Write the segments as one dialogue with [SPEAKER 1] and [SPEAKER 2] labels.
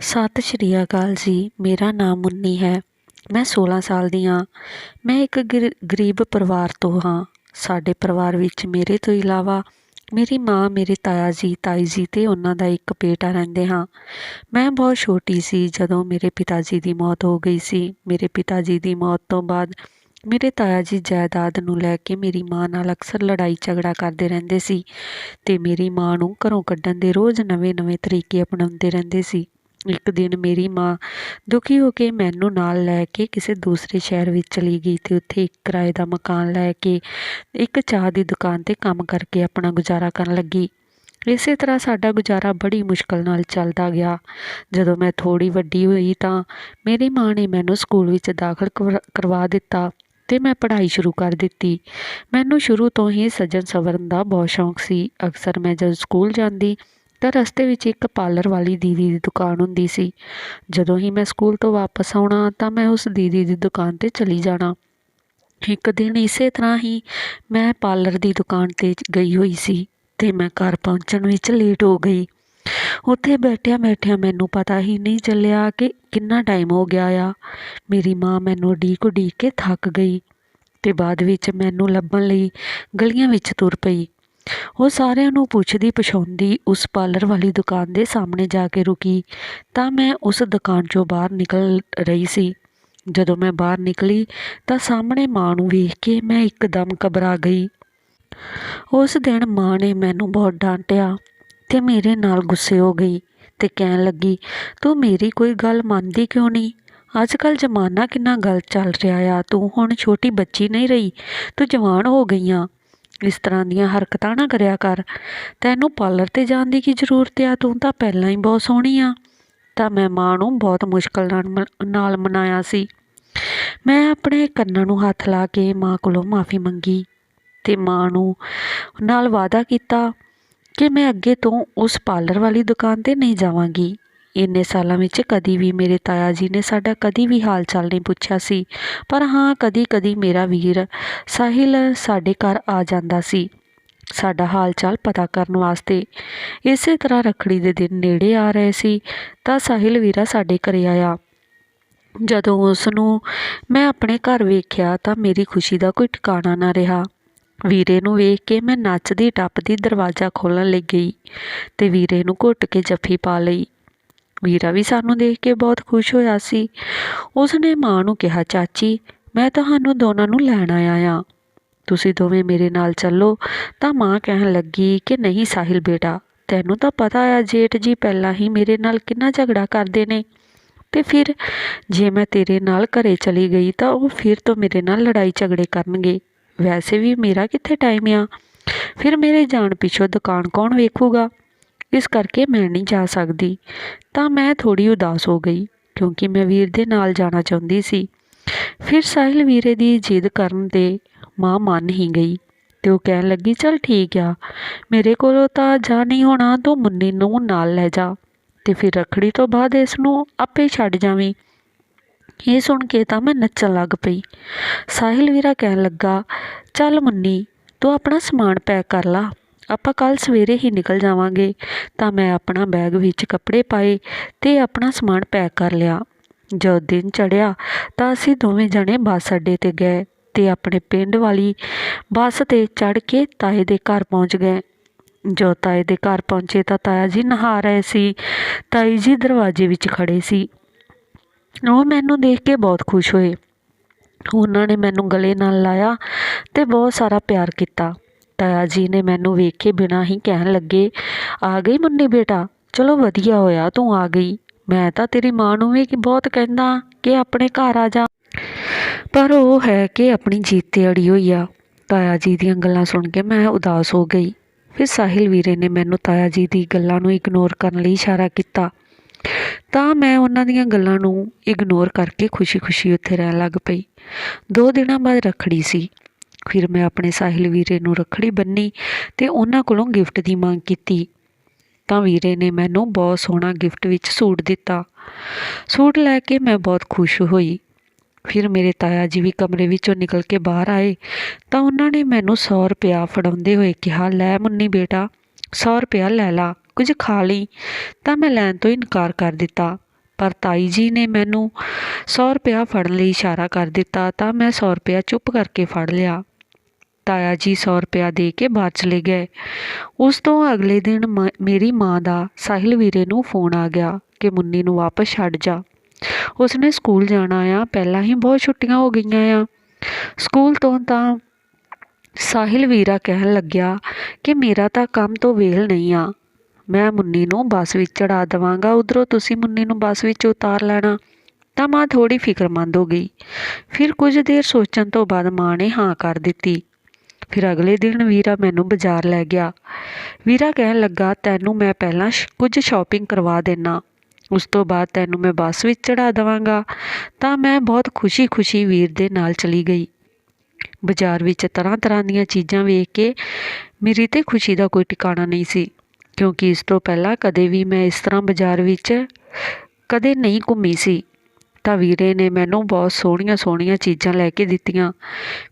[SPEAKER 1] ਸਤਿ ਸ਼੍ਰੀ ਅਕਾਲ ਜੀ, ਮੇਰਾ ਨਾਮ ਮੁੰਨੀ ਹੈ, ਮੈਂ 16 ਸਾਲ ਦੀ ਹਾਂ। ਮੈਂ ਇੱਕ ਗਰ- ਗਰੀਬ ਪਰਿਵਾਰ ਤੋਂ ਹਾਂ। ਸਾਡੇ ਪਰਿਵਾਰ ਵਿੱਚ ਮੇਰੇ ਤੋਂ ਇਲਾਵਾ ਮੇਰੀ ਮਾਂ, ਮੇਰੇ ਤਾਇਆ ਜੀ, ਤਾਈ ਜੀ ਅਤੇ ਉਹਨਾਂ ਦਾ ਇੱਕ ਬੇਟਾ ਰਹਿੰਦੇ ਹਾਂ। ਮੈਂ ਬਹੁਤ ਛੋਟੀ ਸੀ ਜਦੋਂ ਮੇਰੇ ਪਿਤਾ ਜੀ ਦੀ ਮੌਤ ਹੋ ਗਈ ਸੀ। ਮੇਰੇ ਪਿਤਾ ਜੀ ਦੀ ਮੌਤ ਤੋਂ ਬਾਅਦ ਮੇਰੇ ਤਾਇਆ ਜੀ ਜਾਇਦਾਦ ਨੂੰ ਲੈ ਕੇ ਮੇਰੀ ਮਾਂ ਨਾਲ ਅਕਸਰ ਲੜਾਈ ਝਗੜਾ ਕਰਦੇ ਰਹਿੰਦੇ ਸੀ ਤੇ ਮੇਰੀ ਮਾਂ ਨੂੰ ਘਰੋਂ ਕੱਢਣ ਦੇ ਰੋਜ਼ ਨਵੇਂ-ਨਵੇਂ ਤਰੀਕੇ ਅਪਣਾਉਂਦੇ ਰਹਿੰਦੇ ਸੀ। ਇੱਕ ਦਿਨ ਮੇਰੀ ਮਾਂ ਦੁਖੀ ਹੋ ਕੇ ਮੈਨੂੰ ਨਾਲ ਲੈ ਕੇ ਕਿਸੇ ਦੂਸਰੇ ਸ਼ਹਿਰ ਵਿੱਚ ਚਲੀ ਗਈ ਅਤੇ ਉੱਥੇ ਇੱਕ ਕਿਰਾਏ ਦਾ ਮਕਾਨ ਲੈ ਕੇ ਇੱਕ ਚਾਹ ਦੀ ਦੁਕਾਨ ਤੇ ਕੰਮ ਕਰਕੇ ਆਪਣਾ ਗੁਜ਼ਾਰਾ ਕਰਨ ਲੱਗੀ। ਇਸੇ ਤਰ੍ਹਾਂ ਸਾਡਾ ਗੁਜ਼ਾਰਾ ਬੜੀ ਮੁਸ਼ਕਲ ਨਾਲ ਚੱਲਦਾ ਗਿਆ। ਜਦੋਂ ਮੈਂ ਥੋੜ੍ਹੀ ਵੱਡੀ ਹੋਈ ਤਾਂ ਮੇਰੀ ਮਾਂ ਨੇ ਮੈਨੂੰ ਸਕੂਲ ਵਿੱਚ ਦਾਖਲ ਕਰਵਾ- ਕਰਵਾ ਦਿੱਤਾ ਤੇ ਮੈਂ ਪੜ੍ਹਾਈ ਸ਼ੁਰੂ ਕਰ ਦਿੱਤੀ। ਮੈਨੂੰ ਸ਼ੁਰੂ ਤੋਂ ਹੀ ਸੱਜਣ ਸਵਰਨ ਦਾ ਬਹੁਤ ਸ਼ੌਂਕ ਸੀ। ਅਕਸਰ ਮੈਂ ਜਦ ਸਕੂਲ ਜਾਂਦੀ ਤਾਂ ਰਸਤੇ ਵਿੱਚ ਇੱਕ ਪਾਰਲਰ ਵਾਲੀ ਦੀਦੀ ਦੀ ਦੁਕਾਨ ਹੁੰਦੀ ਸੀ। ਜਦੋਂ ਹੀ ਮੈਂ ਸਕੂਲ ਤੋਂ ਵਾਪਸ ਆਉਣਾ ਤਾਂ ਮੈਂ ਉਸ ਦੀਦੀ ਦੀ ਦੁਕਾਨ ਤੇ ਚਲੀ ਜਾਣਾ। ਇੱਕ ਦਿਨ ਇਸੇ ਤਰ੍ਹਾਂ ਹੀ ਮੈਂ ਪਾਰਲਰ ਦੀ ਦੁਕਾਨ ਤੇ ਗਈ ਹੋਈ ਸੀ ਤੇ ਮੈਂ ਘਰ ਪਹੁੰਚਣ ਵਿੱਚ ਲੇਟ ਹੋ ਗਈ। ਉੱਥੇ ਬੈਠਿਆਂ ਬੈਠਿਆਂ ਮੈਨੂੰ ਪਤਾ ਹੀ ਨਹੀਂ ਚੱਲਿਆ ਕਿ ਕਿੰਨਾ ਟਾਈਮ ਹੋ ਗਿਆ ਆ। ਮੇਰੀ ਮਾਂ ਮੈਨੂੰ ਉਡੀਕ ਉਡੀਕ ਕੇ ਥੱਕ ਗਈ ਤੇ ਬਾਅਦ ਵਿੱਚ ਮੈਨੂੰ ਲੱਭਣ ਲਈ ਗਲੀਆਂ ਵਿੱਚ ਤੁਰ ਪਈ। ਉਹ ਸਾਰਿਆਂ ਨੂੰ ਪੁੱਛਦੀ ਪਛਾਉਂਦੀ ਉਸ ਪਾਰਲਰ ਵਾਲੀ ਦੁਕਾਨ ਦੇ ਸਾਹਮਣੇ ਜਾ ਕੇ ਰੁਕੀ। ਤਾਂ ਮੈਂ ਉਸ ਦੁਕਾਨ 'ਚੋਂ ਬਾਹਰ ਨਿਕਲ ਰਹੀ ਸੀ। ਜਦੋਂ ਮੈਂ ਬਾਹਰ ਨਿਕਲੀ ਤਾਂ ਸਾਹਮਣੇ ਮਾਂ ਨੂੰ ਵੇਖ ਕੇ ਮੈਂ ਇੱਕਦਮ ਘਬਰਾ ਗਈ। ਉਸ ਦਿਨ ਮਾਂ ਨੇ ਮੈਨੂੰ ਬਹੁਤ ਡਾਂਟਿਆ ਤੇ ਮੇਰੇ ਨਾਲ ਗੁੱਸੇ ਹੋ ਗਈ ਤੇ ਕਹਿਣ ਲੱਗੀ, ਤੂੰ ਮੇਰੀ ਕੋਈ ਗੱਲ ਮੰਨਦੀ ਕਿਉਂ ਨਹੀਂ? ਅੱਜ ਕੱਲ ਜ਼ਮਾਨਾ ਕਿੰਨਾ ਗਲਤ ਚੱਲ ਰਿਹਾ ਆ। ਤੂੰ ਹੁਣ ਛੋਟੀ ਬੱਚੀ ਨਹੀਂ ਰਹੀ, ਤੂੰ ਜਵਾਨ ਹੋ ਗਈ ਆ। ਇਸ ਤਰ੍ਹਾਂ ਦੀਆਂ ਹਰਕਤਾਂ ਨਾ ਕਰਿਆ ਕਰ। ਤੈਨੂੰ ਪਾਰਲਰ ਤੇ ਜਾਣ ਦੀ ਕੀ ਜ਼ਰੂਰਤ ਆ? ਤੂੰ ਤਾਂ ਪਹਿਲਾਂ ਹੀ ਬਹੁਤ ਸੋਹਣੀ ਆ। ਤਾਂ ਮੈਂ ਮਾਂ ਨੂੰ ਬਹੁਤ ਮੁਸ਼ਕਲ ਨਾਲ ਮ- ਨਾਲ ਮਨਾਇਆ ਸੀ। ਮੈਂ ਆਪਣੇ ਕੰਨਾਂ ਨੂੰ ਹੱਥ ਲਾ ਕੇ ਮਾਂ ਕੋਲੋਂ ਮਾਫੀ ਮੰਗੀ ਤੇ ਮਾਂ ਨੂੰ ਨਾਲ ਵਾਅਦਾ ਕੀਤਾ ਕਿ ਮੈਂ ਅੱਗੇ ਤੋਂ ਉਸ ਪਾਰਲਰ ਵਾਲੀ ਦੁਕਾਨ ਤੇ ਨਹੀਂ ਜਾਵਾਂਗੀ। ਇੰਨੇ ਸਾਲਾਂ ਵਿੱਚ ਕਦੀ ਵੀ ਮੇਰੇ ਤਾਇਆ ਜੀ ਨੇ ਸਾਡਾ ਕਦੀ ਵੀ ਹਾਲ ਚਾਲ ਨਹੀਂ ਪੁੱਛਿਆ ਸੀ। ਪਰ ਹਾਂ, ਕਦੀ ਕਦੀ ਮੇਰਾ ਵੀਰ ਸਾਹਿਲ ਸਾਡੇ ਘਰ ਆ ਜਾਂਦਾ ਸੀ। ਸਾਡਾ ਹਾਲ ਚਾਲ ਪਤਾ ਕਰਨ ਵਾਸਤੇ। ਇਸੇ ਤਰ੍ਹਾਂ ਰੱਖੜੀ ਦੇ ਦਿਨ ਨੇੜੇ ਆ ਰਹੇ ਸੀ, ਤਾਂ ਸਾਹਿਲ ਵੀਰਾ ਸਾਡੇ ਘਰੇ ਆਇਆ। ਜਦੋਂ ਉਸ ਨੂੰ ਮੈਂ ਆਪਣੇ ਘਰ ਵੇਖਿਆ, ਤਾਂ ਮੇਰੀ ਖੁਸ਼ੀ ਦਾ ਕੋਈ ਟਿਕਾਣਾ ਨਾ ਰਿਹਾ। ਵੀਰੇ ਨੂੰ ਵੇਖ ਕੇ ਮੈਂ ਨੱਚਦੀ, ਟੱਪਦੀ ਦਰਵਾਜ਼ਾ ਖੋਲ੍ਹਣ ਲਈ ਗਈ ਤੇ ਵੀਰੇ ਨੂੰ ਘੁੱਟ ਕੇ ਜੱਫੀ ਪਾ ਲਈ। ਵੀਰਾ ਵੀ ਸਾਨੂੰ ਦੇਖ ਕੇ ਬਹੁਤ ਖੁਸ਼ ਹੋਇਆ ਸੀ। ਉਸ ਨੇ ਮਾਂ ਨੂੰ ਕਿਹਾ, ਚਾਚੀ, ਮੈਂ ਤੁਹਾਨੂੰ ਦੋਨਾਂ ਨੂੰ ਲੈਣ ਆਇਆ ਆ ਤੁਸੀਂ ਦੋਵੇਂ ਮੇਰੇ ਨਾਲ ਚੱਲੋ ਤਾਂ ਮਾਂ ਕਹਿਣ ਲੱਗੀ ਕਿ, ਨਹੀਂ ਸਾਹਿਲ ਬੇਟਾ, ਤੈਨੂੰ ਤਾਂ ਪਤਾ ਆ, ਜੇਠ ਜੀ ਪਹਿਲਾਂ ਹੀ ਮੇਰੇ ਨਾਲ ਕਿੰਨਾ ਝਗੜਾ ਕਰਦੇ ਨੇ। ਤੇ ਫਿਰ ਜੇ ਮੈਂ ਤੇਰੇ ਨਾਲ ਘਰੇ ਚਲੀ ਗਈ ਤਾਂ ਉਹ ਫਿਰ ਤੋਂ ਮੇਰੇ ਨਾਲ ਲੜਾਈ ਝਗੜੇ ਕਰਨਗੇ। ਵੈਸੇ ਵੀ ਮੇਰਾ ਕਿੱਥੇ ਟਾਈਮ ਆ? ਫਿਰ ਮੇਰੇ ਜਾਣ ਪਿੱਛੋਂ ਦੁਕਾਨ ਕੌਣ ਵੇਖੂਗਾ? ਇਸ ਕਰਕੇ ਮੈਂ ਨਹੀਂ ਜਾ ਸਕਦੀ। ਤਾਂ ਮੈਂ ਥੋੜੀ ਉਦਾਸ ਹੋ ਗਈ, ਕਿਉਂਕਿ ਮੈਂ ਵੀਰ ਦੇ ਨਾਲ ਜਾਣਾ ਚਾਹੁੰਦੀ ਸੀ। ਫਿਰ ਸਾਹਿਲ ਵੀਰੇ ਦੀ ਜਿੱਦ ਕਰਨ ਤੇ ਮਾਂ ਮੰਨ ਹੀ ਗਈ ਤੇ ਉਹ ਕਹਿਣ ਲੱਗੀ, ਚਲ ਠੀਕ ਆ, ਮੇਰੇ ਕੋਲੋਂ ਤਾਂ ਜਾ ਨਹੀਂ ਹੋਣਾ, ਤੂੰ ਮੁੰਨੀ ਨੂੰ ਨਾਲ ਲੈ ਜਾ। ਤੇ ਫਿਰ ਰਖੜੀ ਤੋਂ ਬਾਅਦ ਇਸ ਨੂੰ ਆਪੇ ਛੱਡ ਜਾਵੀਂ। ਇਹ ਸੁਣ ਕੇ ਤਾਂ ਮੈਂ ਨੱਚਣ ਲੱਗ ਪਈ। ਸਾਹਿਲ ਵੀਰਾ ਕਹਿਣ ਲੱਗਾ, ਚੱਲ ਮੁੰਨੀ, ਤੂੰ ਆਪਣਾ ਸਮਾਨ ਪੈਕ ਕਰ ਲਾ। ਆਪਾਂ ਕੱਲ ਸਵੇਰੇ ਹੀ ਨਿਕਲ ਜਾਵਾਂਗੇ, ਤਾਂ ਮੈਂ ਆਪਣਾ ਬੈਗ ਵਿੱਚ ਕੱਪੜੇ ਪਾਏ ਤੇ ਆਪਣਾ ਸਮਾਨ ਪੈਕ ਕਰ ਲਿਆ। ਜਦ ਦਿਨ ਚੜਿਆ ਤਾਂ ਅਸੀਂ ਦੋਵੇਂ ਜਣੇ ਬੱਸ ਅੱਡੇ ਤੇ ਗਏ ਤੇ ਆਪਣੇ ਪਿੰਡ ਵਾਲੀ ਬੱਸ ਤੇ ਚੜ ਕੇ ਤਾਏ ਦੇ ਘਰ ਪਹੁੰਚ ਗਏ। ਜੋ ਤਾਏ ਦੇ ਘਰ ਪਹੁੰਚੇ ਤਾਂ ਤਾਇਆ ਜੀ ਨਹਾ ਰਹੇ ਸੀ, ਤਾਈ ਜੀ ਦਰਵਾਜ਼ੇ ਵਿੱਚ ਖੜੇ ਸੀ। ਉਹ ਮੈਨੂੰ ਦੇਖ ਕੇ ਬਹੁਤ ਖੁਸ਼ ਹੋਏ। ਉਹਨਾਂ ਨੇ ਮੈਨੂੰ ਗਲੇ ਨਾਲ ਲਾਇਆ ਤੇ ਬਹੁਤ ਸਾਰਾ ਪਿਆਰ ਕੀਤਾ। ਤਾਇਆ ਜੀ ਨੇ ਮੈਨੂੰ ਵੇਖ ਕੇ ਬਿਨਾਂ ਹੀ ਕਹਿਣ ਲੱਗੇ, ਆ ਗਈ ਮੁੰਨੀ ਬੇਟਾ? ਚਲੋ ਵਧੀਆ ਹੋਇਆ, ਤੂੰ ਆ ਗਈ। ਮੈਂ ਤਾਂ ਤੇਰੀ ਮਾਂ ਨੂੰ ਵੀ ਬਹੁਤ ਕਹਿੰਦਾ ਕਿ ਆਪਣੇ ਘਰ ਆ ਜਾ। ਪਰ ਉਹ ਹੈ ਕਿ ਆਪਣੀ ਜੀਤ ਤੇ ਅੜੀ ਹੋਈ ਆ। ਤਾਇਆ ਜੀ ਦੀਆਂ ਗੱਲਾਂ ਸੁਣ ਕੇ ਮੈਂ ਉਦਾਸ ਹੋ ਗਈ। ਫਿਰ ਸਾਹਿਲ ਵੀਰੇ ਨੇ ਮੈਨੂੰ ਤਾਇਆ ਜੀ ਦੀ ਗੱਲਾਂ ਨੂੰ ਇਗਨੋਰ ਕਰਨ ਲਈ ਇਸ਼ਾਰਾ ਕੀਤਾ। ਤਾਂ ਮੈਂ ਉਹਨਾਂ ਦੀਆਂ ਗੱਲਾਂ ਨੂੰ ਇਗਨੋਰ ਕਰਕੇ ਖੁਸ਼ੀ-ਖੁਸ਼ੀ ਉੱਥੇ ਰਹਿਣ ਲੱਗ ਪਈ। ਦੋ ਦਿਨਾਂ ਬਾਅਦ ਰੱਖੜੀ ਸੀ। ਫਿਰ ਮੈਂ ਆਪਣੇ ਸਾਹਿਲ ਵੀਰੇ ਨੂੰ ਰੱਖੜੀ ਬੰਨੀ ਤੇ ਉਹਨਾਂ ਕੋਲੋਂ ਗਿਫਟ ਦੀ ਮੰਗ ਕੀਤੀ। ਤਾਂ ਵੀਰੇ ਨੇ ਮੈਨੂੰ ਬਹੁਤ ਸੋਹਣਾ ਗਿਫਟ ਵਿੱਚ ਸੂਟ ਦਿੱਤਾ। ਸੂਟ ਲੈ ਕੇ ਮੈਂ ਬਹੁਤ ਖੁਸ਼ ਹੋਈ। ਫਿਰ ਮੇਰੇ ਤਾਇਆ ਜੀ ਵੀ ਕਮਰੇ ਵਿੱਚੋਂ ਨਿਕਲ ਕੇ ਬਾਹਰ ਆਏ। ਤਾਂ ਉਹਨਾਂ ਨੇ ਮੈਨੂੰ 100 ਰੁਪਇਆ ਫੜਾਉਂਦੇ ਹੋਏ ਕਿਹਾ, ਲੈ ਮੁੰਨੀ ਬੇਟਾ 100 ਰੁਪਇਆ ਲੈ ਲਾ, ਕੁਝ ਖਾ ਲਈ। ਤਾਂ ਮੈਂ ਲੈਣ ਤੋਂ ਇਨਕਾਰ ਕਰ ਦਿੱਤਾ। ਪਰ ਤਾਈ ਜੀ ਨੇ ਮੈਨੂੰ 100 ਰੁਪਇਆ ਫੜਨ ਲਈ ਇਸ਼ਾਰਾ ਕਰ ਦਿੱਤਾ। ਤਾਂ ਮੈਂ 100 ਰੁਪਇਆ ਚੁੱਪ ਕਰਕੇ ਫੜ ਲਿਆ। ਤਾਇਆ ਜੀ 100 ਰੁਪਇਆ ਦੇ ਕੇ ਬਾਹਰ ਚਲੇ ਗਏ। ਉਸ ਤੋਂ ਅਗਲੇ ਦਿਨ ਮ- ਮੇਰੀ ਮਾਂ ਦਾ ਸਾਹਿਲ ਵੀਰੇ ਨੂੰ ਫੋਨ ਆ ਗਿਆ ਕਿ ਮੁੰਨੀ ਨੂੰ ਵਾਪਸ ਛੱਡ ਜਾ। ਉਸਨੇ ਸਕੂਲ ਜਾਣਾ ਆ, ਪਹਿਲਾਂ ਹੀ ਬਹੁਤ ਛੁੱਟੀਆਂ ਹੋ ਗਈਆਂ ਆ। ਸਕੂਲ ਤੋਂ ਤਾਂ ਸਾਹਿਲ ਵੀਰਾ ਕਹਿਣ ਲੱਗਿਆ ਕਿ ਮੇਰਾ ਤਾਂ ਕੰਮ ਤੋਂ ਵੇਲ ਨਹੀਂ ਆ। ਮੈਂ ਮੁੰਨੀ ਨੂੰ ਬੱਸ ਵਿੱਚ ਚੜਾ ਦੇਵਾਂਗਾ, ਉਧਰੋਂ ਤੁਸੀਂ ਮੁੰਨੀ ਨੂੰ ਬੱਸ ਵਿੱਚ ਉਤਾਰ ਲੈਣਾ। ਤਾਂ ਮਾਂ ਥੋੜੀ ਫਿਕਰਮੰਦ ਹੋ ਗਈ। ਫਿਰ ਕੁਝ ਦੇਰ ਸੋਚਣ ਤੋਂ ਬਾਅਦ ਮਾਂ ਨੇ ਹਾਂ ਕਰ ਦਿੱਤੀ। ਫਿਰ ਅਗਲੇ ਦਿਨ ਵੀਰਾ ਮੈਨੂੰ ਬਾਜ਼ਾਰ ਲੈ ਗਿਆ। ਵੀਰਾ ਕਹਿਣ ਲੱਗਾ, ਤੈਨੂੰ ਮੈਂ ਪਹਿਲਾਂ ਸ਼- ਕੁਝ ਸ਼ਾਪਿੰਗ ਕਰਵਾ ਦੇਣਾ ਉਸ ਤੋਂ ਬਾਅਦ ਤੈਨੂੰ ਮੈਂ ਬੱਸ ਵਿੱਚ ਚੜਾ ਦੇਵਾਂਗਾ। ਤਾਂ ਮੈਂ ਬਹੁਤ ਖੁਸ਼ੀ-ਖੁਸ਼ੀ ਵੀਰ ਦੇ ਨਾਲ ਚਲੀ ਗਈ। ਬਾਜ਼ਾਰ ਵਿੱਚ ਤਰ੍ਹਾਂ-ਤਰ੍ਹਾਂ ਦੀਆਂ ਚੀਜ਼ਾਂ ਵੇਖ ਕੇ ਮੇਰੀ ਤੇ ਖੁਸ਼ੀ ਦਾ ਕੋਈ ਟਿਕਾਣਾ ਨਹੀਂ ਸੀ, ਕਿਉਂਕਿ ਇਸ ਤੋਂ ਪਹਿਲਾਂ ਕਦੇ ਵੀ ਮੈਂ ਇਸ ਤਰ੍ਹਾਂ ਬਾਜ਼ਾਰ ਵਿੱਚ ਕਦੇ ਨਹੀਂ ਘੁੰਮੀ ਸੀ। ਤਾਂ ਵੀਰੇ ਨੇ ਮੈਨੂੰ ਬਹੁਤ ਸੋਹਣੀਆਂ-ਸੋਹਣੀਆਂ ਚੀਜ਼ਾਂ ਲੈ ਕੇ ਦਿੱਤੀਆਂ।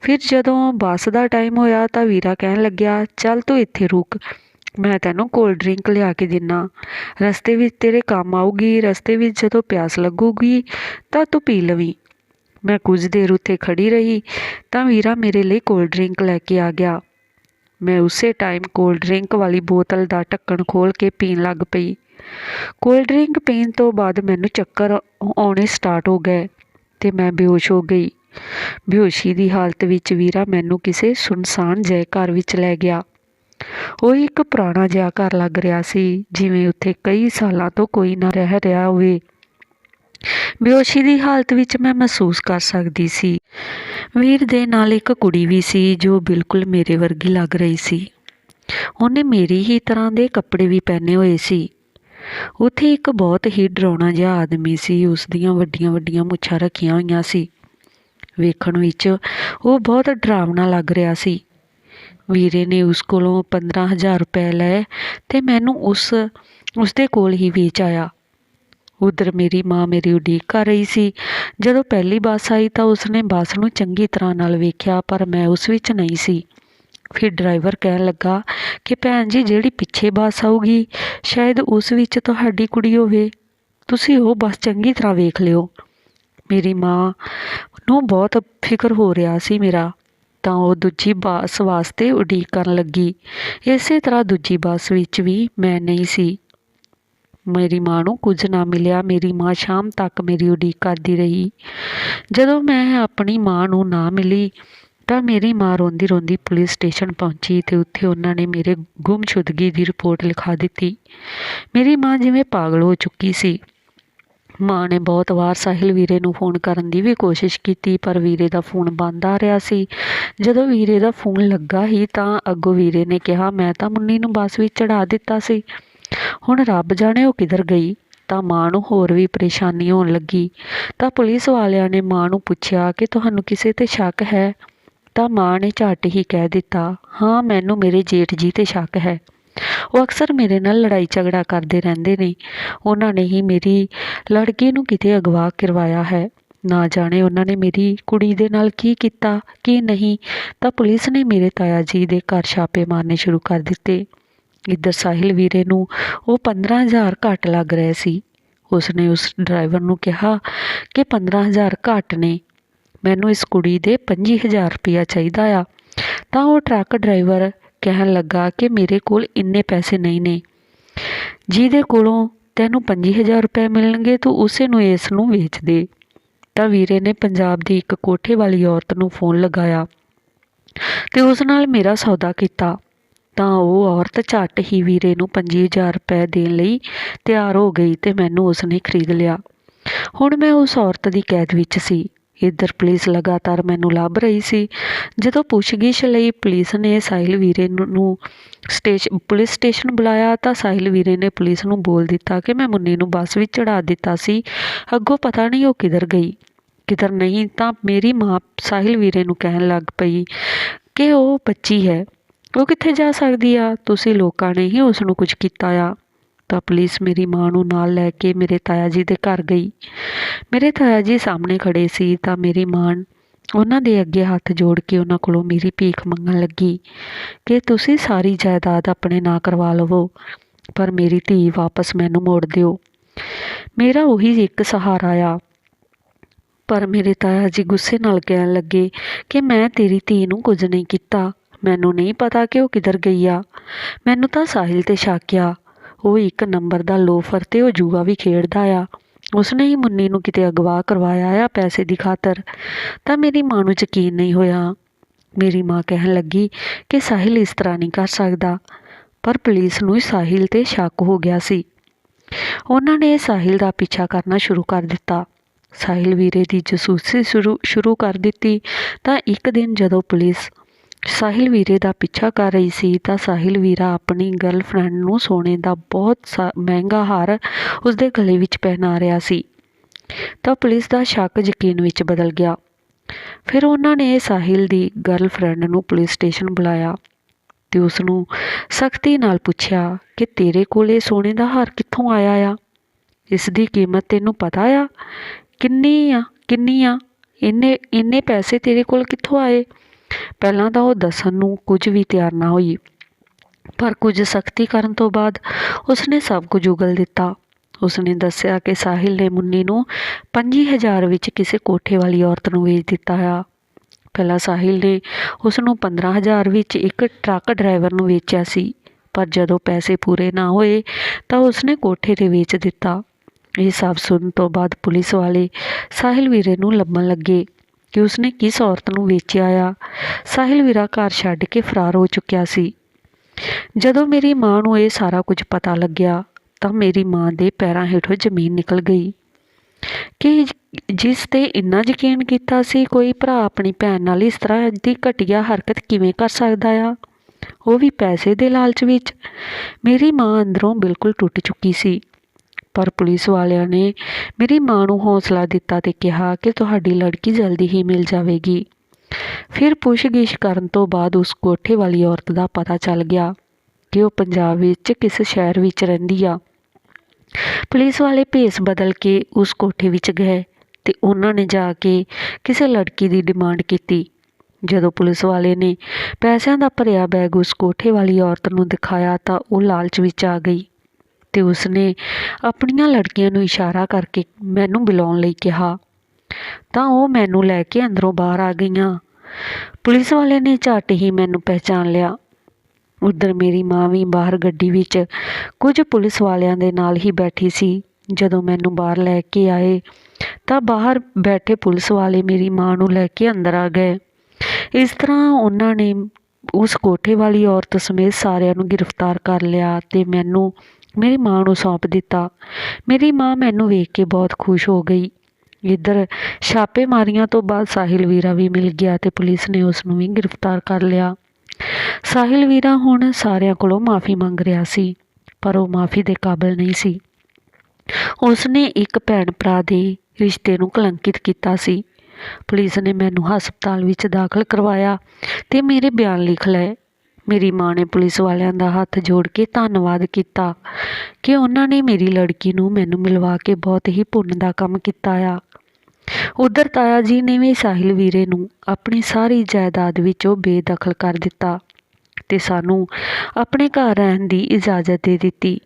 [SPEAKER 1] ਫਿਰ ਜਦੋਂ ਬੱਸ ਦਾ ਟਾਈਮ ਹੋਇਆ ਤਾਂ ਵੀਰਾ ਕਹਿਣ ਲੱਗਿਆ, ਚੱਲ ਤੂੰ ਇੱਥੇ ਰੁਕ, ਮੈਂ ਤੈਨੂੰ ਕੋਲਡ ਡਰਿੰਕ ਲਿਆ ਕੇ ਦਿੰਨਾ। ਰਸਤੇ ਵਿੱਚ ਤੇਰੇ ਕੰਮ ਆਊਗੀ, ਰਸਤੇ ਵਿੱਚ ਜਦੋਂ ਪਿਆਸ ਲੱਗੂਗੀ ਤਾਂ ਤੂੰ ਪੀ ਲਵੀਂ। ਮੈਂ ਕੁਝ ਦੇਰ ਉੱਥੇ ਖੜੀ ਰਹੀ ਤਾਂ ਵੀਰਾ ਮੇਰੇ ਲਈ ਕੋਲਡ ਡਰਿੰਕ ਲੈ ਕੇ ਆ ਗਿਆ। ਮੈਂ ਉਸੇ ਟਾਈਮ ਕੋਲਡ ਡਰਿੰਕ ਵਾਲੀ ਬੋਤਲ ਦਾ ਢੱਕਣ ਖੋਲ ਕੇ ਪੀਣ ਲੱਗ ਪਈ। ਕੋਲਡ ਡਰਿੰਕ ਪੀਣ ਤੋਂ ਬਾਅਦ ਮੈਨੂੰ ਚੱਕਰ ਆਉਣੇ ਸਟਾਰਟ ਹੋ ਗਏ ਤੇ ਮੈਂ ਬੇਹੋਸ਼ ਹੋ ਗਈ। ਬੇਹੋਸ਼ੀ ਦੀ ਹਾਲਤ ਵਿੱਚ ਵੀਰਾ ਮੈਨੂੰ ਕਿਸੇ ਸੁਨਸਾਨ ਜੈ ਘਰ ਵਿੱਚ ਲੈ ਗਿਆ। ਉਹ ਇੱਕ ਪੁਰਾਣਾ ਜਿਹਾ ਘਰ ਲੱਗ ਰਿਹਾ ਸੀ, ਜਿਵੇਂ ਉੱਥੇ ਕਈ ਸਾਲਾਂ ਤੋਂ ਕੋਈ ਨਾ ਰਹਿ ਰਿਹਾ ਹੋਵੇ। ਬੇਹੋਸ਼ੀ ਦੀ ਹਾਲਤ ਵਿੱਚ ਮੈਂ ਮਹਿਸੂਸ ਕਰ ਸਕਦੀ ਸੀ। ਵੀਰ ਦੇ ਨਾਲ ਇੱਕ ਕੁੜੀ ਵੀ ਸੀ, ਜੋ ਬਿਲਕੁਲ ਮੇਰੇ ਵਰਗੀ ਲੱਗ ਰਹੀ ਸੀ। ਉਹਨੇ ਮੇਰੀ ਹੀ ਤਰ੍ਹਾਂ ਦੇ ਕੱਪੜੇ ਵੀ ਪਹਿਨੇ ਹੋਏ ਸੀ। ਉੱਥੇ ਇੱਕ ਬਹੁਤ ਹੀ ਡਰਾਉਣਾ ਜਿਹਾ ਆਦਮੀ ਸੀ, ਉਸ ਦੀਆਂ ਵੱਡੀਆਂ ਵੱਡੀਆਂ ਮੁੱਛਾਂ ਰੱਖੀਆਂ ਹੋਈਆਂ ਸੀ। ਵੇਖਣ ਵਿੱਚ ਉਹ ਬਹੁਤ ਡਰਾਵਣਾ ਲੱਗ ਰਿਹਾ ਸੀ। ਵੀਰੇ ਨੇ ਉਸ ਕੋਲੋਂ 15000 ਰੁਪਏ ਲਏ ਤੇ ਮੈਨੂੰ ਉਸ, ਉਸਦੇ ਕੋਲ ਹੀ ਵੇਚ ਆਇਆ। ਉਧਰ ਮੇਰੀ ਮਾਂ ਮੇਰੀ ਉਡੀਕ ਕਰ ਰਹੀ ਸੀ। ਜਦੋਂ ਪਹਿਲੀ ਬੱਸ ਆਈ ਤਾਂ ਉਸਨੇ ਬੱਸ ਨੂੰ ਚੰਗੀ ਤਰ੍ਹਾਂ ਨਾਲ ਵੇਖਿਆ, ਪਰ ਮੈਂ ਉਸ ਵਿੱਚ ਨਹੀਂ ਸੀ। ਫਿਰ ਡਰਾਈਵਰ ਕਹਿਣ ਲੱਗਾ ਕਿ ਭੈਣ ਜੀ, ਜਿਹੜੀ ਪਿੱਛੇ ਬੱਸ ਆਊਗੀ, ਸ਼ਾਇਦ ਉਸ ਵਿੱਚ ਤੁਹਾਡੀ ਕੁੜੀ ਹੋਵੇ। ਤੁਸੀਂ ਉਹ ਬੱਸ ਚੰਗੀ ਤਰ੍ਹਾਂ ਵੇਖ ਲਿਓ। ਮੇਰੀ ਮਾਂ ਨੂੰ ਬਹੁਤ ਫਿਕਰ ਹੋ ਰਿਹਾ ਸੀ ਮੇਰਾ। ਤਾਂ ਉਹ ਦੂਜੀ ਬੱਸ ਵਾਸਤੇ ਉਡੀਕ ਕਰਨ ਲੱਗੀ। ਇਸੇ ਤਰ੍ਹਾਂ ਦੂਜੀ ਬੱਸ ਵਿੱਚ ਵੀ ਮੈਂ ਨਹੀਂ ਸੀ। ਮੇਰੀ ਮਾਂ ਨੂੰ ਕੁਝ ਨਾ ਮਿਲਿਆ। ਮੇਰੀ ਮਾਂ ਸ਼ਾਮ ਤੱਕ ਮੇਰੀ ਉਡੀਕ ਕਰਦੀ ਰਹੀ। ਜਦੋਂ ਮੈਂ ਆਪਣੀ ਮਾਂ ਨੂੰ ਨਾ ਮਿਲੀ ਤਾਂ ਮੇਰੀ ਮਾਂ ਰੋਂਦੀ ਰੋਂਦੀ ਪੁਲਿਸ ਸਟੇਸ਼ਨ ਪਹੁੰਚੀ ਤੇ ਉੱਥੇ ਉਹਨਾਂ ਨੇ ਮੇਰੇ ਗੁੰਮਸ਼ੁਦਗੀ ਦੀ ਰਿਪੋਰਟ ਲਿਖਾ ਦਿੱਤੀ। ਮੇਰੀ ਮਾਂ ਜਿਵੇਂ ਪਾਗਲ ਹੋ ਚੁੱਕੀ ਸੀ। ਮਾਂ ਨੇ ਬਹੁਤ ਵਾਰ ਸਾਹਿਲ ਵੀਰੇ ਨੂੰ ਫੋਨ ਕਰਨ ਦੀ ਵੀ ਕੋਸ਼ਿਸ਼ ਕੀਤੀ, ਪਰ ਵੀਰੇ ਦਾ ਫੋਨ ਬੰਦ ਆ ਰਿਹਾ ਸੀ। ਜਦੋਂ ਵੀਰੇ ਦਾ ਫੋਨ ਲੱਗਾ ਹੀ ਤਾਂ ਅੱਗੋਂ ਵੀਰੇ ਨੇ ਕਿਹਾ, ਮੈਂ ਤਾਂ ਮੁੰਨੀ ਨੂੰ ਬੱਸ ਵਿੱਚ ਚੜਾ ਦਿੱਤਾ ਸੀ। ਹੁਣ ਰੱਬ ਜਾਣੇ ਉਹ ਕਿੱਧਰ ਗਈ? ਤਾਂ ਮਾਂ ਨੂੰ ਹੋਰ ਵੀ ਪਰੇਸ਼ਾਨੀ ਹੋਣ ਲੱਗੀ। ਤਾਂ ਪੁਲਿਸ ਵਾਲਿਆਂ ਨੇ ਮਾਂ ਨੂੰ ਪੁੱਛਿਆ ਕਿ ਤੁਹਾਨੂੰ ਕਿਸੇ ਤੇ ਸ਼ੱਕ ਹੈ? ਤਾਂ ਮਾਂ ਨੇ ਝੱਟ ਹੀ ਕਹਿ ਦਿੱਤਾ, ਹਾਂ, ਮੈਨੂੰ ਮੇਰੇ ਜੇਠ ਜੀ ਤੇ ਸ਼ੱਕ ਹੈ। ਉਹ ਅਕਸਰ ਮੇਰੇ ਨਾਲ ਲੜਾਈ ਝਗੜਾ ਕਰਦੇ ਰਹਿੰਦੇ ਨੇ। ਉਹਨਾਂ ਨੇ ਹੀ ਮੇਰੀ ਲੜਕੀ ਨੂੰ ਕਿਤੇ ਅਗਵਾ ਕਰਵਾਇਆ ਹੈ। ਨਾ ਜਾਣੇ ਉਹਨਾਂ ਨੇ ਮੇਰੀ ਕੁੜੀ ਦੇ ਨਾਲ ਕੀ ਕੀਤਾ, ਕੀ ਨਹੀਂ, ਤਾਂ ਪੁਲਿਸ ਨੇ ਮੇਰੇ ਤਾਇਆ ਜੀ ਦੇ ਘਰ ਛਾਪੇ ਮਾਰਨੇ ਸ਼ੁਰੂ ਕਰ ਦਿੱਤੇ। ਇੱਧਰ ਸਾਹਿਲ ਵੀਰੇ ਨੂੰ ਉਹ 15000 ਘੱਟ ਲੱਗ ਰਹੇ ਸੀ। ਉਸਨੇ ਉਸ ਡਰਾਈਵਰ ਨੂੰ ਕਿਹਾ ਕਿ 15000 ਘੱਟ ਨੇ। ਮੈਨੂੰ ਇਸ ਕੁੜੀ ਦੇ 25000 ਰੁਪਇਆ ਚਾਹੀਦਾ ਆ। ਤਾਂ ਉਹ ਟਰੱਕ ਡਰਾਈਵਰ ਕਹਿਣ ਲੱਗਾ ਕਿ ਮੇਰੇ ਕੋਲ ਇੰਨੇ ਪੈਸੇ ਨਹੀਂ ਨੇ। ਜਿਹਦੇ ਕੋਲੋਂ ਤੈਨੂੰ 25000 ਰੁਪਏ ਮਿਲਣਗੇ, ਤੂੰ ਉਸੇ ਨੂੰ ਇਸ ਨੂੰ ਵੇਚ ਦੇ। ਤਾਂ ਵੀਰੇ ਨੇ ਪੰਜਾਬ ਦੀ ਇੱਕ ਕੋਠੇ ਵਾਲੀ ਔਰਤ ਨੂੰ ਫੋਨ ਲਗਾਇਆ ਤੇ ਉਸ ਨਾਲ ਮੇਰਾ ਸੌਦਾ ਕੀਤਾ। ਤਾਂ ਉਹ ਔਰਤ ਝੱਟ ਹੀ ਵੀਰੇ ਨੂੰ 25000 ਰੁਪਏ ਦੇਣ ਲਈ ਤਿਆਰ ਹੋ ਗਈ ਤੇ ਮੈਨੂੰ ਉਸਨੇ ਖਰੀਦ ਲਿਆ। ਹੁਣ ਮੈਂ ਉਸ ਔਰਤ ਦੀ ਕੈਦ ਵਿੱਚ ਸੀ। ਇੱਧਰ ਪੁਲਿਸ ਲਗਾਤਾਰ ਮੈਨੂੰ ਲੱਭ ਰਹੀ ਸੀ। ਜਦੋਂ ਪੁੱਛਗਿੱਛ ਲਈ ਪੁਲਿਸ ਨੇ ਸਾਹਿਲ ਵੀਰੇ ਨੂੰ- ਨੂੰ ਸਟੇਸ਼ਨ ਪੁਲਿਸ ਸਟੇਸ਼ਨ ਬੁਲਾਇਆ ਤਾਂ ਸਾਹਿਲ ਵੀਰੇ ਨੇ ਪੁਲਿਸ ਨੂੰ ਬੋਲ ਦਿੱਤਾ ਕਿ ਮੈਂ ਮੁੰਨੀ ਨੂੰ ਬੱਸ ਵਿੱਚ ਚੜਾ ਦਿੱਤਾ ਸੀ। ਅੱਗੋਂ ਪਤਾ ਨਹੀਂ ਉਹ ਕਿੱਧਰ ਗਈ। ਕਿੱਧਰ ਨਹੀਂ ਤਾਂ ਮੇਰੀ ਮਾਂ ਸਾਹਿਲ ਵੀਰੇ ਨੂੰ ਕਹਿਣ ਲੱਗ ਪਈ ਕਿ ਉਹ ਬੱਚੀ ਹੈ। ਉਹ ਕਿੱਥੇ ਜਾ ਸਕਦੀ ਆ? ਤੁਸੀਂ ਲੋਕਾਂ ਨੇ ਹੀ ਉਸ ਨੂੰ ਕੁਝ ਕੀਤਾ ਆ। ਤਾਂ ਪੁਲਿਸ ਮੇਰੀ ਮਾਂ ਨੂੰ ਨਾਲ ਲੈ ਕੇ ਮੇਰੇ ਤਾਇਆ ਜੀ ਦੇ ਘਰ ਗਈ। ਮੇਰੇ ਤਾਇਆ ਜੀ ਸਾਹਮਣੇ ਖੜੇ ਸੀ ਤਾਂ ਮੇਰੀ ਮਾਂ ਉਹਨਾਂ ਦੇ ਅੱਗੇ ਹੱਥ ਜੋੜ ਕੇ ਉਹਨਾਂ ਕੋਲੋਂ ਮੇਰੀ ਭੀਖ ਮੰਗਣ ਲੱਗੀ ਕਿ ਤੁਸੀਂ ਸਾਰੀ ਜਾਇਦਾਦ ਆਪਣੇ ਨਾਂ ਕਰਵਾ ਲਵੋ, ਪਰ ਮੇਰੀ ਧੀ ਵਾਪਸ ਮੈਨੂੰ ਮੋੜ ਦਿਓ। ਮੇਰਾ ਉਹੀ ਇੱਕ ਸਹਾਰਾ ਆ। ਪਰ ਮੇਰੇ ਤਾਇਆ ਜੀ ਗੁੱਸੇ ਨਾਲ ਕਹਿਣ ਲੱਗੇ ਕਿ ਮੈਂ ਤੇਰੀ ਧੀ ਨੂੰ ਕੁਝ ਨਹੀਂ ਕੀਤਾ। ਮੈਨੂੰ ਨਹੀਂ ਪਤਾ ਕਿ ਉਹ ਕਿੱਧਰ ਗਈ ਆ। ਮੈਨੂੰ ਤਾਂ ਸਾਹਿਲ ਤੇ ਸ਼ੱਕ ਆ। ਉਹ ਇੱਕ ਨੰਬਰ ਦਾ ਲੋਫਰ ਤੇ ਉਹ ਜੂਆ ਵੀ ਖੇਡਦਾ ਆ। ਉਸਨੇ ਹੀ ਮੁੰਨੀ ਨੂੰ ਕਿਤੇ ਅਗਵਾ ਕਰਵਾਇਆ ਆ ਪੈਸੇ ਦੀ ਖਾਤਰ। ਤਾਂ ਮੇਰੀ ਮਾਂ ਨੂੰ ਯਕੀਨ ਨਹੀਂ ਹੋਇਆ। ਮੇਰੀ ਮਾਂ ਕਹਿਣ ਲੱਗੀ ਕਿ ਸਾਹਿਲ ਇਸ ਤਰ੍ਹਾਂ ਨਹੀਂ ਕਰ ਸਕਦਾ। ਪਰ ਪੁਲਿਸ ਨੂੰ ਸਾਹਿਲ ਤੇ ਸ਼ੱਕ ਹੋ ਗਿਆ ਸੀ। ਉਹਨਾਂ ਨੇ ਸਾਹਿਲ ਦਾ ਪਿੱਛਾ ਕਰਨਾ ਸ਼ੁਰੂ ਕਰ ਦਿੱਤਾ। ਸਾਹਿਲ ਵੀਰੇ ਦੀ ਜਸੂਸੀ ਸ਼ੁਰੂ ਸ਼ੁਰੂ ਕਰ ਦਿੱਤੀ। ਤਾਂ ਇੱਕ ਦਿਨ ਜਦੋਂ ਪੁਲਿਸ ਸਾਹਿਲ ਵੀਰੇ ਦਾ ਪਿੱਛਾ ਕਰ ਰਹੀ ਸੀ ਤਾਂ ਸਾਹਿਲ ਵੀਰਾ ਆਪਣੀ ਗਰਲਫ੍ਰੈਂਡ ਨੂੰ ਸੋਨੇ ਦਾ ਬਹੁਤ ਮਹਿੰਗਾ ਹਾਰ ਉਸਦੇ ਗਲੇ ਵਿੱਚ ਪਹਿਨਾ ਰਿਹਾ ਸੀ। ਤਾਂ ਪੁਲਿਸ ਦਾ ਸ਼ੱਕ ਯਕੀਨ ਵਿੱਚ ਬਦਲ ਗਿਆ। ਫਿਰ ਉਹਨਾਂ ਨੇ ਸਾਹਿਲ ਦੀ ਗਰਲਫ੍ਰੈਂਡ ਨੂੰ ਪੁਲਿਸ ਸਟੇਸ਼ਨ ਬੁਲਾਇਆ ਤੇ ਉਸ ਨੂੰ ਸਖਤੀ ਨਾਲ ਪੁੱਛਿਆ ਕਿ ਤੇਰੇ ਕੋਲ ਇਹ ਸੋਨੇ ਦਾ ਹਾਰ ਕਿੱਥੋਂ ਆਇਆ ਆ? ਇਸ ਦੀ ਕੀਮਤ ਤੈਨੂੰ ਪਤਾ ਆ? ਕਿੰਨੀ ਆ? ਕਿੰਨੀ ਆ? ਇੰਨੇ ਇੰਨੇ ਪੈਸੇ ਤੇਰੇ ਕੋਲ ਕਿੱਥੋਂ ਆਏ? ਪਹਿਲਾਂ ਤਾਂ ਉਹ ਦੱਸਣ ਨੂੰ ਕੁਝ ਵੀ ਤਿਆਰ ਨਾ ਹੋਈ। ਪਰ ਕੁਝ ਸਖਤੀ ਕਰਨ ਤੋਂ ਬਾਅਦ ਉਸਨੇ ਸਭ ਕੁਝ ਉਗਲ ਦਿੱਤਾ। ਉਸਨੇ ਦੱਸਿਆ ਕਿ ਸਾਹਿਲ ਨੇ ਮੁੰਨੀ ਨੂੰ 25000 ਵਿੱਚ ਕਿਸੇ ਕੋਠੇ ਵਾਲੀ ਔਰਤ ਨੂੰ ਵੇਚ ਦਿੱਤਾ ਆ। ਪਹਿਲਾਂ ਸਾਹਿਲ ਨੇ ਉਸ ਨੂੰ 15000 ਵਿੱਚ ਇੱਕ ਟਰੱਕ ਡਰਾਈਵਰ ਨੂੰ ਵੇਚਿਆ ਸੀ। ਪਰ ਜਦੋਂ ਪੈਸੇ ਪੂਰੇ ਨਾ ਹੋਏ ਤਾਂ ਉਸਨੇ ਕੋਠੇ ਤੇ ਵੇਚ ਦਿੱਤਾ। ਇਹ ਸਭ ਸੁਣਨ ਤੋਂ ਬਾਅਦ ਪੁਲਿਸ ਵਾਲੇ ਸਾਹਿਲ ਵੀਰੇ ਨੂੰ ਲੱਭਣ ਲੱਗੇ। ਕਿ ਉਸਨੇ ਕਿਸ ਔਰਤ ਨੂੰ ਵੇਚਿਆ ਆ? ਸਾਹਿਲ ਵੀਰਾ ਘਰ ਛੱਡ ਕੇ ਫਰਾਰ ਹੋ ਚੁੱਕਿਆ ਸੀ। ਜਦੋਂ ਮੇਰੀ ਮਾਂ ਨੂੰ ਇਹ ਸਾਰਾ ਕੁਝ ਪਤਾ ਲੱਗਿਆ, ਤਾਂ ਮੇਰੀ ਮਾਂ ਦੇ ਪੈਰਾਂ ਹੇਠੋਂ ਜ਼ਮੀਨ ਨਿਕਲ ਗਈ। ਕਿ ਜਿਸ ਤੇ ਇੰਨਾ ਯਕੀਨ ਕੀਤਾ ਸੀ, ਕੋਈ ਭਰਾ ਆਪਣੀ ਭੈਣ ਨਾਲ ਇਸ ਤਰ੍ਹਾਂ ਦੀ ਘਟੀਆ ਹਰਕਤ ਕਿਵੇਂ ਕਰ ਸਕਦਾ ਆ? ਉਹ ਵੀ ਪੈਸੇ ਦੇ ਲਾਲਚ ਵਿੱਚ। ਮੇਰੀ ਮਾਂ ਅੰਦਰੋਂ ਬਿਲਕੁਲ ਟੁੱਟ ਚੁੱਕੀ ਸੀ। ਪਰ ਪੁਲਿਸ ਵਾਲਿਆਂ ਨੇ ਮੇਰੀ ਮਾਂ ਨੂੰ ਹੌਸਲਾ ਦਿੱਤਾ ਤੇ ਕਿਹਾ ਕਿ ਤੁਹਾਡੀ ਲੜਕੀ ਜਲਦੀ ਹੀ ਮਿਲ ਜਾਵੇਗੀ। ਫਿਰ ਪੁੱਛਗਿੱਛ ਕਰਨ ਤੋਂ ਬਾਅਦ ਉਸ ਕੋਠੇ ਵਾਲੀ ਔਰਤ ਦਾ ਪਤਾ ਚੱਲ ਗਿਆ ਕਿ ਉਹ ਪੰਜਾਬ ਵਿੱਚ ਕਿਸ ਸ਼ਹਿਰ ਵਿੱਚ ਰਹਿੰਦੀ ਆ। ਪੁਲਿਸ ਵਾਲੇ ਭੇਸ ਬਦਲ ਕੇ ਉਸ ਕੋਠੇ ਵਿੱਚ ਗਏ ਤੇ ਉਹਨਾਂ ਨੇ ਜਾ ਕੇ ਕਿਸੇ ਲੜਕੀ ਦੀ ਡਿਮਾਂਡ ਕੀਤੀ। ਜਦੋਂ ਪੁਲਿਸ ਵਾਲੇ ਨੇ ਪੈਸਿਆਂ ਦਾ ਭਰਿਆ ਬੈਗ ਉਸ ਕੋਠੇ ਵਾਲੀ ਔਰਤ ਨੂੰ ਦਿਖਾਇਆ ਤਾਂ ਉਹ ਲਾਲਚ ਵਿੱਚ ਆ ਗਈ। ਤੇ ਉਸਨੇ ਆਪਣੀਆਂ ਲੜਕੀਆਂ ਨੂੰ ਇਸ਼ਾਰਾ ਕਰਕੇ ਮੈਨੂੰ ਬੁਲਾਉਣ ਲਈ ਕਿਹਾ। ਤਾਂ ਉਹ ਮੈਨੂੰ ਲੈ ਕੇ ਅੰਦਰੋਂ ਬਾਹਰ ਆ ਗਈਆਂ। ਪੁਲਿਸ ਵਾਲੇ ਨੇ ਝੱਟ ਹੀ ਮੈਨੂੰ ਪਹਿਚਾਨ ਲਿਆ। ਉਧਰ ਮੇਰੀ ਮਾਂ ਵੀ ਬਾਹਰ ਗੱਡੀ ਵਿੱਚ ਕੁਝ ਪੁਲਿਸ ਵਾਲਿਆਂ ਦੇ ਨਾਲ ਹੀ ਬੈਠੀ ਸੀ। ਜਦੋਂ ਮੈਨੂੰ ਬਾਹਰ ਲੈ ਕੇ ਆਏ, ਤਾਂ ਬਾਹਰ ਬੈਠੇ ਪੁਲਿਸ ਵਾਲੇ ਮੇਰੀ ਮਾਂ ਨੂੰ ਲੈ ਕੇ ਅੰਦਰ ਆ ਗਏ। ਇਸ ਤਰ੍ਹਾਂ ਉਹਨਾਂ ਨੇ ਉਸ ਕੋਠੇ ਵਾਲੀ ਔਰਤ ਸਮੇਤ ਸਾਰਿਆਂ ਨੂੰ ਗ੍ਰਿਫਤਾਰ ਕਰ ਲਿਆ ਤੇ ਮੈਨੂੰ ਮੇਰੀ ਮਾਂ ਨੂੰ ਸੌਂਪ ਦਿੱਤਾ। ਮੇਰੀ ਮਾਂ ਮੈਨੂੰ ਵੇਖ ਕੇ ਬਹੁਤ ਖੁਸ਼ ਹੋ ਗਈ। ਇੱਧਰ ਛਾਪੇਮਾਰੀਆਂ ਤੋਂ ਬਾਅਦ ਸਾਹਿਲ ਵੀਰਾ ਵੀ ਮਿਲ ਗਿਆ ਤੇ ਪੁਲਿਸ ਨੇ ਉਸ ਨੂੰ ਵੀ ਗ੍ਰਿਫਤਾਰ ਕਰ ਲਿਆ। ਸਾਹਿਲ ਵੀਰਾ ਹੁਣ ਸਾਰਿਆਂ ਕੋਲੋਂ ਮਾਫੀ ਮੰਗ ਰਿਹਾ ਸੀ, ਪਰ ਉਹ ਮਾਫੀ ਦੇ ਕਾਬਿਲ ਨਹੀਂ ਸੀ। ਉਸ ਨੇ ਇੱਕ ਭੈਣ ਭਰਾ ਦੇ ਰਿਸ਼ਤੇ ਨੂੰ ਕਲੰਕਿਤ ਕੀਤਾ ਸੀ। ਪੁਲਿਸ ਨੇ ਮੈਨੂੰ ਹਸਪਤਾਲ ਵਿੱਚ ਦਾਖਲ ਕਰਵਾਇਆ ਤੇ ਮੇਰੇ ਬਿਆਨ ਲਿਖ ਲਏ। ਮੇਰੀ ਮਾਂ ਨੇ ਪੁਲਿਸ ਵਾਲਿਆਂ ਦਾ ਹੱਥ ਜੋੜ ਕੇ ਧੰਨਵਾਦ ਕੀਤਾ ਕਿ ਉਹਨਾਂ ਨੇ ਮੇਰੀ ਲੜਕੀ ਨੂੰ ਮੈਨੂੰ ਮਿਲਵਾ ਕੇ ਬਹੁਤ ਹੀ ਪੁੰਨ ਦਾ ਕੰਮ ਕੀਤਾ ਆ। ਉਧਰ ਤਾਇਆ ਜੀ ਨੇ ਵੀ ਸਾਹਿਲ ਵੀਰੇ ਨੂੰ ਆਪਣੀ ਸਾਰੀ ਜਾਇਦਾਦ ਵਿੱਚੋਂ ਬੇਦਖਲ ਕਰ ਦਿੱਤਾ ਤੇ ਸਾਨੂੰ ਆਪਣੇ ਘਰ ਰਹਿਣ ਦੀ ਇਜਾਜ਼ਤ ਦੇ ਦਿੱਤੀ।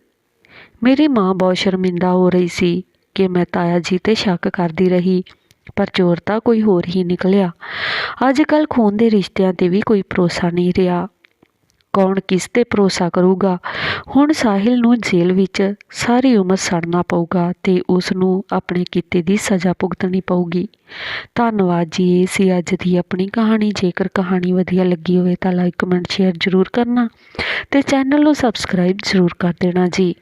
[SPEAKER 1] ਮੇਰੀ ਮਾਂ ਬਹੁਤ ਸ਼ਰਮਿੰਦਾ ਹੋ ਰਹੀ ਸੀ ਕਿ ਮੈਂ ਤਾਇਆ ਜੀ ਤੇ ਸ਼ੱਕ ਕਰਦੀ ਰਹੀ, ਪਰ ਚੋਰ ਤਾਂ ਕੋਈ ਹੋਰ ਹੀ ਨਿਕਲਿਆ। ਅੱਜ ਕੱਲ ਖੂਨ ਦੇ ਰਿਸ਼ਤਿਆਂ ਤੇ ਵੀ ਕੋਈ ਭਰੋਸਾ ਨਹੀਂ ਰਿਹਾ। ਕੌਣ ਕਿਸ ਤੇ ਭਰੋਸਾ ਕਰੂਗਾ? ਹੁਣ ਸਾਹਿਲ ਨੂੰ ਜੇਲ੍ਹ ਵਿੱਚ ਸਾਰੀ ਉਮਰ ਸੜਨਾ ਪਊਗਾ ਤੇ ਉਸ ਨੂੰ ਆਪਣੇ ਕੀਤੇ ਦੀ ਸਜ਼ਾ ਭੁਗਤਣੀ ਪਊਗੀ। ਧੰਨਵਾਦ ਜੀ, ਇਹ ਸੀ ਅੱਜ ਦੀ ਆਪਣੀ ਕਹਾਣੀ। ਜੇਕਰ ਕਹਾਣੀ ਵਧੀਆ ਲੱਗੀ ਹੋਵੇ ਤਾਂ ਲਾਈਕ ਕਮੈਂਟ ਸ਼ੇਅਰ ਜ਼ਰੂਰ ਕਰਨਾ ਤੇ ਚੈਨਲ ਨੂੰ ਸਬਸਕ੍ਰਾਈਬ ਜ਼ਰੂਰ ਕਰ ਦੇਣਾ ਜੀ।